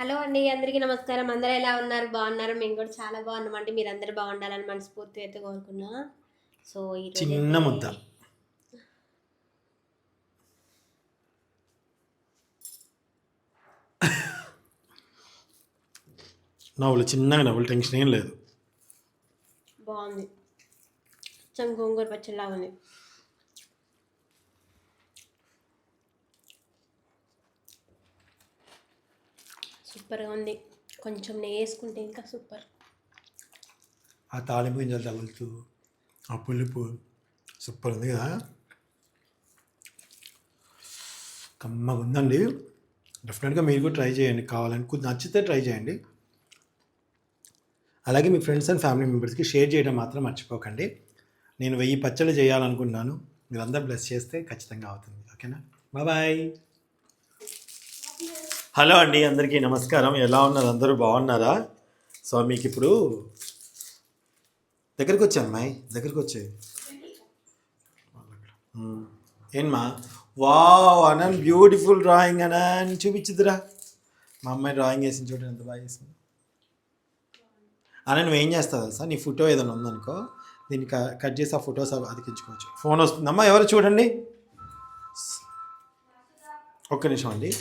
Hello అండి అందరికీ నమస్కారం. అందరూ ఎలా ఉన్నారు? బాగున్నారు? మేము కూడా చాలా బాగున్నామండి. మీరు అందరూ బాగుండాలని మనస్ఫూర్తిగా అయితే కోరుకున్నా. సో చిన్న ముద్ద. నవ్వులు చిన్నగా నవ్వులు టెన్షన్ ఏం లేదు. బాగుంది. కొంచెం గోంగూర పచ్చడిలా ఉంది. సూపర్గా ఉంది. కొంచెం నెయ్యి వేసుకుంటే ఇంకా సూపర్. ఆ తాలింపు గింజలు తగులుతూ ఆ పులుపు సూపర్ ఉంది కదా. కమ్మగా ఉందండి. డెఫినెట్గా మీరు కూడా ట్రై చేయండి. కావాలని నచ్చితే ట్రై చేయండి. అలాగే మీ ఫ్రెండ్స్ అండ్ ఫ్యామిలీ మెంబర్స్కి షేర్ చేయడం మాత్రం మర్చిపోకండి. నేను వెయ్యి పచ్చళ్ళు చేయాలనుకుంటున్నాను మీరందరూ బ్లెస్ చేస్తే ఖచ్చితంగా అవుతుంది. ఓకేనా? బాయ్. హలో అండి అందరికీ నమస్కారం. ఎలా ఉన్నారు? అందరూ బాగున్నారా? సో మీకు ఇప్పుడు దగ్గరికి వచ్చా అమ్మాయి దగ్గరికి వచ్చే. ఏంమా? వావ్ అనన్ బ్యూటిఫుల్ డ్రాయింగ్ అనా అని చూపించుద్దురా. మా అమ్మాయి డ్రాయింగ్ వేసింది చూడండి ఎంత బాగా వేసింది. అన్న ఏం చేస్తావు తెలుసా? నీ ఫోటో ఏదైనా ఉందనుకో దీన్ని క- కట్ చేసి ఆ ఫొటోస్ అతికించుకోవచ్చు. ఫోన్ వస్తుంది. అమ్మా ఎవరు చూడండి. ఒక్క నిమిషం అండి.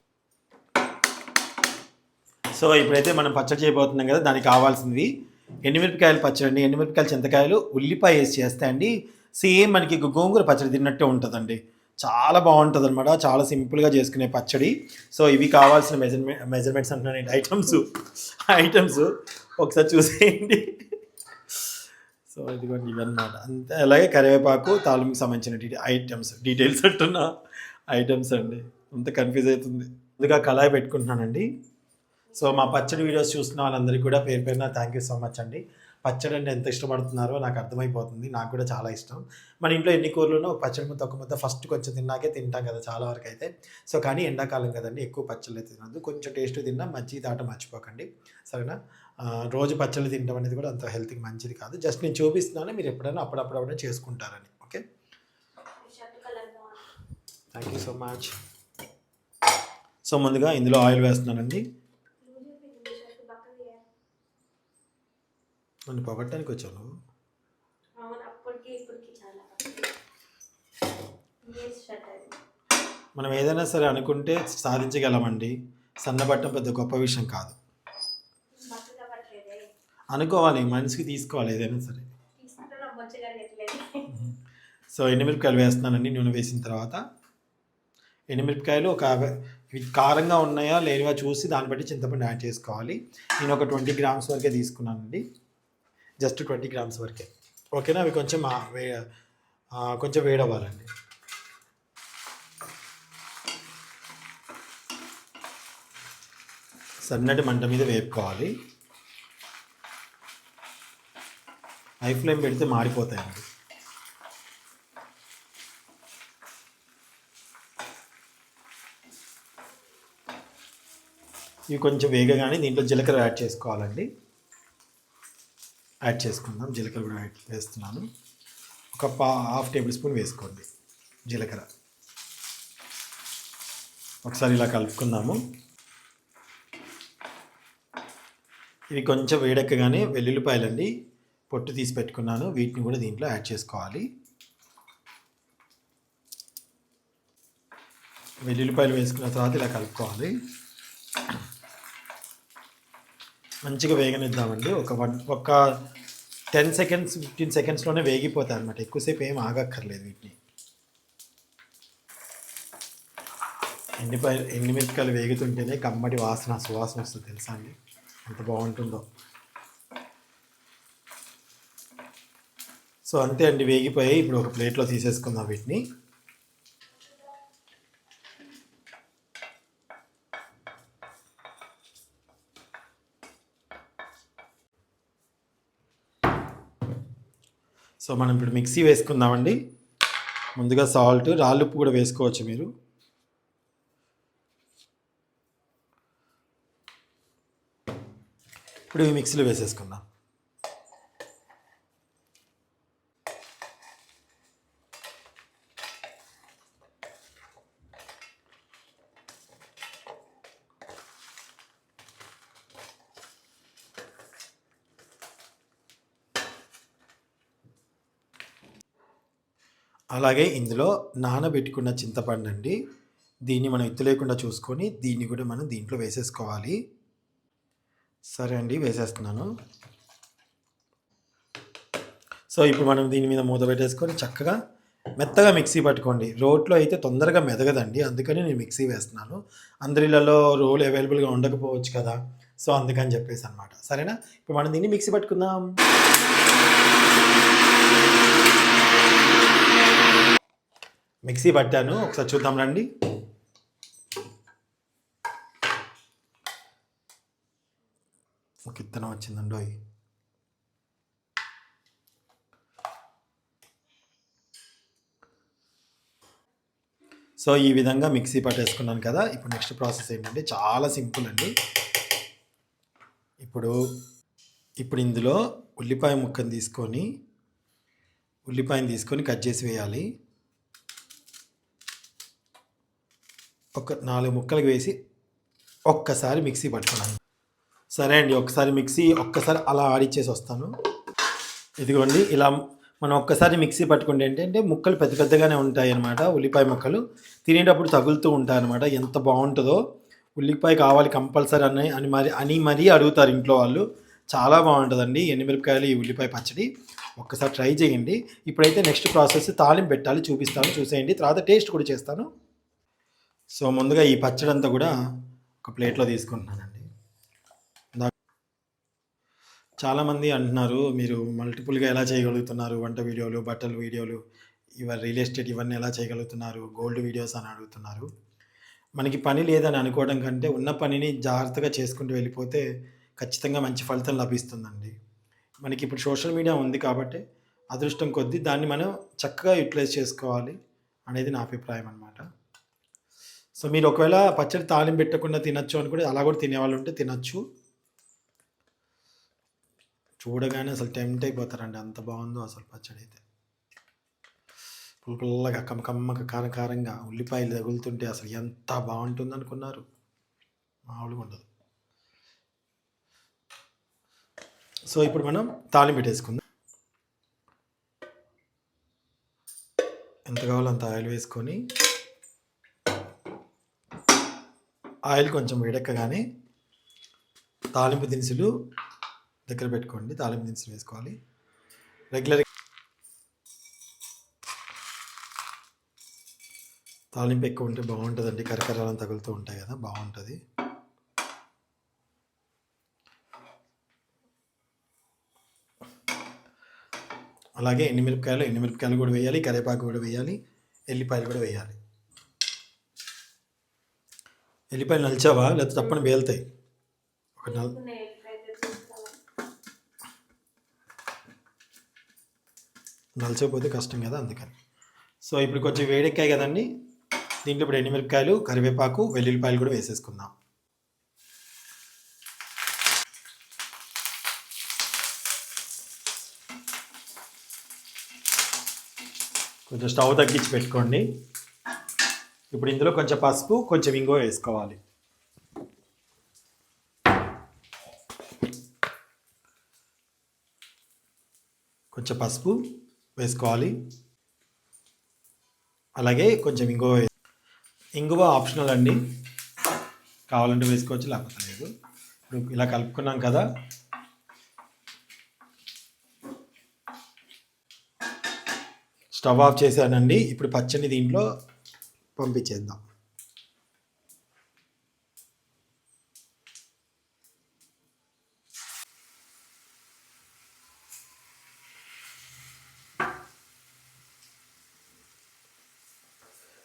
సో ఇప్పుడైతే మనం పచ్చడి చేయబోతున్నాం కదా దానికి కావాల్సింది ఎండుమిరపకాయలు పచ్చడి అండి ఎండుమిరపకాయలు చింతకాయలు ఉల్లిపాయ వేసి చేస్తే అండి సేమ్ మనకి గోంగూర పచ్చడి తిన్నట్టే ఉంటుందండి. చాలా బాగుంటుంది అనమాట చాలా సింపుల్గా చేసుకునే పచ్చడి. సో ఇవి కావాల్సిన మెజర్మెంట్ మెజర్మెంట్స్ అంటున్నాను ఐటమ్స్ ఐటమ్స్ ఒకసారి చూసేయండి. సో ఇదిగోండి ఇవన్నమాట. అంతే అలాగే కరివేపాకు తాలింపుకి సంబంధించిన ఐటమ్స్ డీటెయిల్స్ అంటున్నా. ఐటమ్స్ అండి. అంత కన్ఫ్యూజ్ అవుతుంది. ముందుగా కళాయి పెట్టుకుంటున్నానండి. సో మా పచ్చడి వీడియోస్ చూస్తున్న వాళ్ళందరికీ కూడా పేరు పేరున థ్యాంక్ యూ సో మచ్ అండి. పచ్చడి అంటే ఎంత ఇష్టపడుతున్నారో నాకు అర్థమైపోతుంది. నాకు కూడా చాలా ఇష్టం. మన ఇంట్లో ఎన్ని కూరలునో పచ్చడి ముద్ద ఒక ముద్ద ఫస్ట్ కొంచెం తిన్నాకే తింటాం కదా చాలా వరకు అయితే. సో కానీ ఎండాకాలం కదండి ఎక్కువ పచ్చళ్ళు అయితే తినద్దు. కొంచెం టేస్ట్ తిన్నా మంచి దాట మర్చిపోకండి. సరేనా? రోజు పచ్చళ్ళు తినడం అనేది కూడా అంత హెల్త్కి మంచిది కాదు. జస్ట్ నేను చూపిస్తున్నాను మీరు ఎప్పుడైనా అప్పుడప్పుడు అప్పుడే చేసుకుంటారని. Okay thank you so much so ముందుగా ఇందులో ఆయిల్ వేస్తున్నానండి. నన్ను పొగట్టడానికి వచ్చాను మనం ఏదైనా సరే అనుకుంటే సాధించగలమండి. సన్నబట్టం పెద్ద గొప్ప విషయం కాదు. అనుకోవాలి మనసుకి తీసుకోవాలి ఏదైనా సరే. సో ఎండుమిరపకాయలు వేస్తున్నానండి నూనె వేసిన తర్వాత. ఎండుమిరపకాయలు ఒక ఇవి కారంగా ఉన్నాయా లేనివా చూసి దాన్ని బట్టి చింతపండు యాడ్ చేసుకోవాలి. నేను ఒక ట్వంటీ గ్రామ్స్ వరకే తీసుకున్నానండి. జస్ట్ ట్వంటీ గ్రామ్స్ వరకే. ఓకేనా? అవి కొంచెం వే కొంచెం వేడవ్వాలండి. సన్నటి మంట మీద వేపుకోవాలి. హై ఫ్లేమ్ పెడితే మాడిపోతాయండి. ఇవి కొంచెం వేగగానే దీంట్లో జీలకర్ర యాడ్ చేసుకోవాలండి. యాడ్ చేసుకుందాం. జీలకర్ర కూడా యాడ్ వేస్తున్నాను. ఒక పా హాఫ్ టేబుల్ స్పూన్ వేసుకోండి జీలకర్ర. ఒకసారి ఇలా కలుపుకుందాము. ఇవి కొంచెం వేడెక్కగానే వెల్లుల్లిపాయలండి పొట్టు తీసి పెట్టుకున్నాను. వీటిని కూడా దీంట్లో యాడ్ చేసుకోవాలి. వెల్లుల్లిపాయలు వేసుకున్న తర్వాత ఇలా కలుపుకోవాలి. మంచిగా వేగనిద్దామండి. ఒక వన్ ఒక టెన్ సెకండ్స్ ఫిఫ్టీన్ సెకండ్స్లోనే వేగిపోతాయి అనమాట ఎక్కువసేపు ఏం ఆగక్కర్లేదు వీటిని. ఎండి ఎండి మిరపకాయలు వేగుతుంటేనే కమ్మటి వాసన సువాసన వస్తుంది తెలుసా అండి? ఎంత బాగుంటుందో. సో అంతే అండి. వేగిపోయి ఇప్పుడు ఒక ప్లేట్లో తీసేసుకుందాం వీటిని. సో మనం ఇప్పుడు మిక్సీ వేసుకుందామండి. ముందుగా సాల్ట్ రాళ్ళుప్పు కూడా వేసుకోవచ్చు మీరు. ఇప్పుడు ఈ మిక్సీలో వేసేసుకుందాం. అలాగే ఇందులో నానబెట్టుకున్న చింతపండు అండి దీన్ని మనం ఎత్తు లేకుండా చూసుకొని దీన్ని కూడా మనం దీంట్లో వేసేసుకోవాలి. సరే అండి వేసేస్తున్నాను. సో ఇప్పుడు మనం దీని మీద మూత పెట్టేసుకొని చక్కగా మెత్తగా మిక్సీ పట్టుకోండి. రోట్లో అయితే తొందరగా మెదగదండి. అందుకని నేను మిక్సీ వేస్తున్నాను. అందరిలలో రోల్ అవైలబుల్గా ఉండకపోవచ్చు కదా. సో అందుకని చెప్పేసి అనమాట సరేనా? ఇప్పుడు మనం దీన్ని మిక్సీ పట్టుకుందాం. మిక్సీ పట్టాను. ఒకసారి చూద్దాం రండి. ఒక ఇత్తనం వచ్చిందండి సో ఈ విధంగా మిక్సీ పట్టేసుకున్నాను కదా. ఇప్పుడు నెక్స్ట్ ప్రాసెస్ ఏంటంటే చాలా సింపుల్ అండి. ఇప్పుడు ఇప్పుడు ఇందులో ఉల్లిపాయ ముక్కను తీసుకొని ఉల్లిపాయను తీసుకొని కట్ చేసి వేయాలి. ఒక నాలుగు ముక్కలకు వేసి ఒక్కసారి మిక్సీ పట్టుకున్నాను. సరే అండి ఒకసారి మిక్సీ ఒక్కసారి అలా ఆడిచ్చేసి వస్తాను. ఇదిగోండి ఇలా మనం ఒక్కసారి మిక్సీ పట్టుకుంటే ఏంటంటే ముక్కలు పెద్ద పెద్దగానే ఉంటాయి అన్నమాట ఉల్లిపాయ ముక్కలు. తినేటప్పుడు తగులుతూ ఉంటాయి అనమాట ఎంత బాగుంటుందో. ఉల్లిపాయ కావాలి కంపల్సరీ అని అని మరి అని మరీ అడుగుతారు ఇంట్లో వాళ్ళు. చాలా బాగుంటుందండి ఎండుమిరపకాయలు ఈ ఉల్లిపాయ పచ్చడి. ఒక్కసారి ట్రై చేయండి. ఇప్పుడైతే నెక్స్ట్ ప్రాసెస్ తాలింపు పెట్టాలి చూపిస్తాను చూసేయండి. తర్వాత టేస్ట్ కూడా చేస్తాను. సో ముందుగా ఈ పచ్చడి అంతా కూడా ఒక ప్లేట్లో తీసుకుంటున్నానండి. చాలామంది అంటున్నారు మీరు మల్టిపుల్గా ఎలా చేయగలుగుతున్నారు? వంట వీడియోలు బట్టల వీడియోలు ఇవ రియల్ ఎస్టేట్ ఇవన్నీ ఎలా చేయగలుగుతున్నారు? గోల్డ్ వీడియోస్ అని అడుగుతున్నారు. మనకి పని లేదని అనుకోవడం కంటే ఉన్న పనిని జాగ్రత్తగా చేసుకుంటూ వెళ్ళిపోతే ఖచ్చితంగా మంచి ఫలితం లభిస్తుందండి. మనకి ఇప్పుడు సోషల్ మీడియా ఉంది కాబట్టి అదృష్టం కొద్దీ దాన్ని మనం చక్కగా యూటిలైజ్ చేసుకోవాలి అనేది నా అభిప్రాయం అనమాట సో మీరు ఒకవేళ పచ్చడి తాలింపు పెట్టకుండా తినచ్చు అని కూడా అలా కూడా తినేవాళ్ళు ఉంటే తినచ్చు. చూడగానే అసలు టెంప్ట్ అయిపోతారండి. అంత బాగుందో అసలు పచ్చడి అయితే. పుల్ల పుల్లగా కమ్మ కారం కారంగా ఉల్లిపాయలు తగులుతుంటే అసలు ఎంత బాగుంటుంది అనుకున్నారు? మామూలుగా ఉండదు. సో ఇప్పుడు మనం తాళిం పెట్టేసుకుందాం. ఎంత కావాలో అంత ఆయిల్ వేసుకొని ఆయిల్ కొంచెం వేడెక్కగానే తాలింపు దినుసులు దగ్గర పెట్టుకోండి. తాలింపు దినుసులు వేసుకోవాలి. రెగ్యులర్ తాలింపు ఎక్కువ ఉంటే బాగుంటుందండి. కరకరాలను తగులుతూ ఉంటాయి కదా బాగుంటుంది. అలాగే ఎండుమిరపకాయలు ఎండుమిరపకాయలు కూడా వేయాలి కరివేపాకు కూడా వేయాలి ఎల్లిపాయలు కూడా వేయాలి. ఎల్లిపాయలు నలిచావా? లేకపోతే తప్పని వేలుతాయి ఒక నల్ నలిచకపోతే కష్టం కదా అందుకని. సో ఇప్పుడు కొంచెం వేడెక్కాయి కదండి. దీంట్లో ఇప్పుడు ఎండుమిరపకాయలు కరివేపాకు వెల్లుల్లిపాయలు కూడా వేసేసుకుందాం. కొంచెం స్టవ్ తగ్గించి పెట్టుకోండి. ఇప్పుడు ఇందులో కొంచెం పసుపు కొంచెం ఇంగువ వేసుకోవాలి. కొంచెం పసుపు వేసుకోవాలి. అలాగే కొంచెం ఇంగువ ఇంగువ ఆప్షనల్ అండి. కావాలంటే వేసుకోవచ్చు లేకపోతే లేదు. ఇప్పుడు ఇలా కలుపుకున్నాం కదా. స్టవ్ ఆఫ్ చేశానండి. ఇప్పుడు పచ్చని దీంట్లో పంపించేద్దాం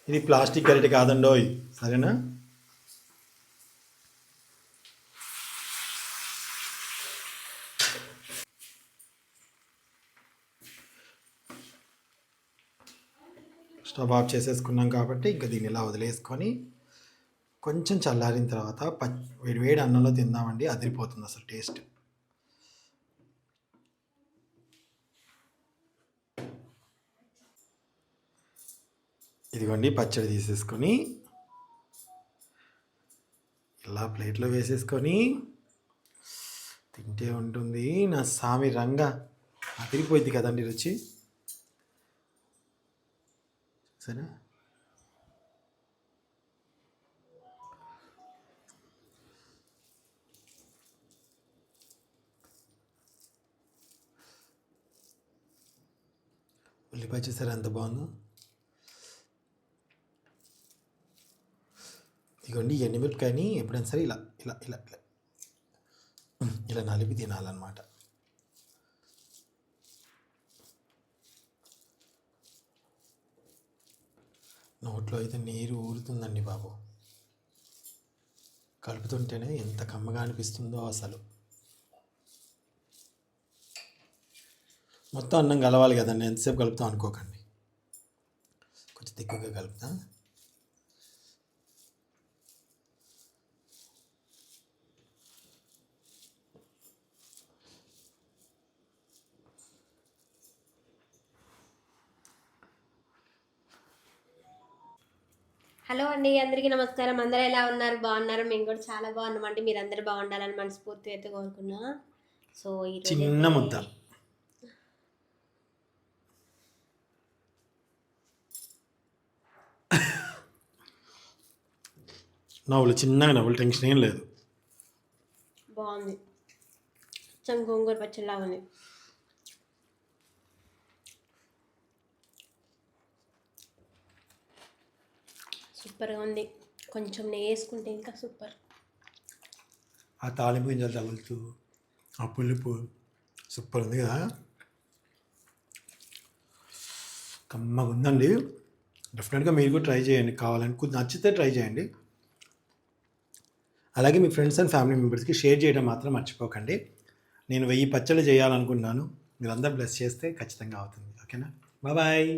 ఇది ప్లాస్టిక్ గరిటె కాదండోయ్ సరేనా స్టవ్ ఆఫ్ చేసేసుకున్నాం కాబట్టి ఇంకా దీన్ని ఇలా వదిలేసుకొని కొంచెం చల్లారిన తర్వాత పచ్చి వేడి వేడి అన్నంలో తిందామండి అదిరిపోతుంది అసలు టేస్ట్. ఇదిగోండి పచ్చడి తీసేసుకొని ఇలా ప్లేట్లో వేసేసుకొని తింటే ఉంటుంది. నా సామి రంగ అదిరిపోయింది కదండి రుచి. సరే. ఉల్లిపాయ చూసారా? ఎంత బాగుందో. ఇదిగోండి ఈ ఎండుమిరపకాయని ఎప్పుడైనా సరే ఇలా ఇలా ఇలా ఇలా ఇలా నలిపి తినాలన్నమాట. నోట్లో అయితే నీరు ఊరుతుందండి బాబు. కలుపుతుంటేనే ఎంత కమ్మగా అనిపిస్తుందో అసలు. మొత్తం అన్నం కలవాలి కదండి. ఎంతసేపు కలుపుతాం అనుకోకండి. కొంచెం దిక్కుగా కలుపుతా. హలో అండి అందరికీ నమస్కారం. అందరూ ఎలా ఉన్నారు? బాగున్నారు? మేము కూడా చాలా బాగున్నామండి మీరు అందరూ బాగుండాలని మనస్ఫూర్తిగా అయితే కోరుకున్నా. సో చిన్న ముద్ద. నవ్వులు చిన్నగా నవ్వులు టెన్షన్ ఏం లేదు. బాగుంది. కొంచెం గోంగూర పచ్చడిలా ఉంది. సూపర్గా ఉంది. కొంచెం నెయ్యి వేసుకుంటే ఇంకా సూపర్. ఆ తాలింపు గింజలు తగులుతూ ఆ పులుపు సూపర్ ఉంది కదా. కమ్మగా ఉందండి. డెఫినెట్గా మీరు కూడా ట్రై చేయండి. కావాలని నచ్చితే ట్రై చేయండి. అలాగే మీ ఫ్రెండ్స్ అండ్ ఫ్యామిలీ మెంబర్స్కి షేర్ చేయడం మాత్రం మర్చిపోకండి. నేను వెయ్యి పచ్చళ్ళు చేయాలనుకుంటున్నాను మీరందరూ బ్లెస్ చేస్తే ఖచ్చితంగా అవుతుంది. ఓకేనా? బాయ్.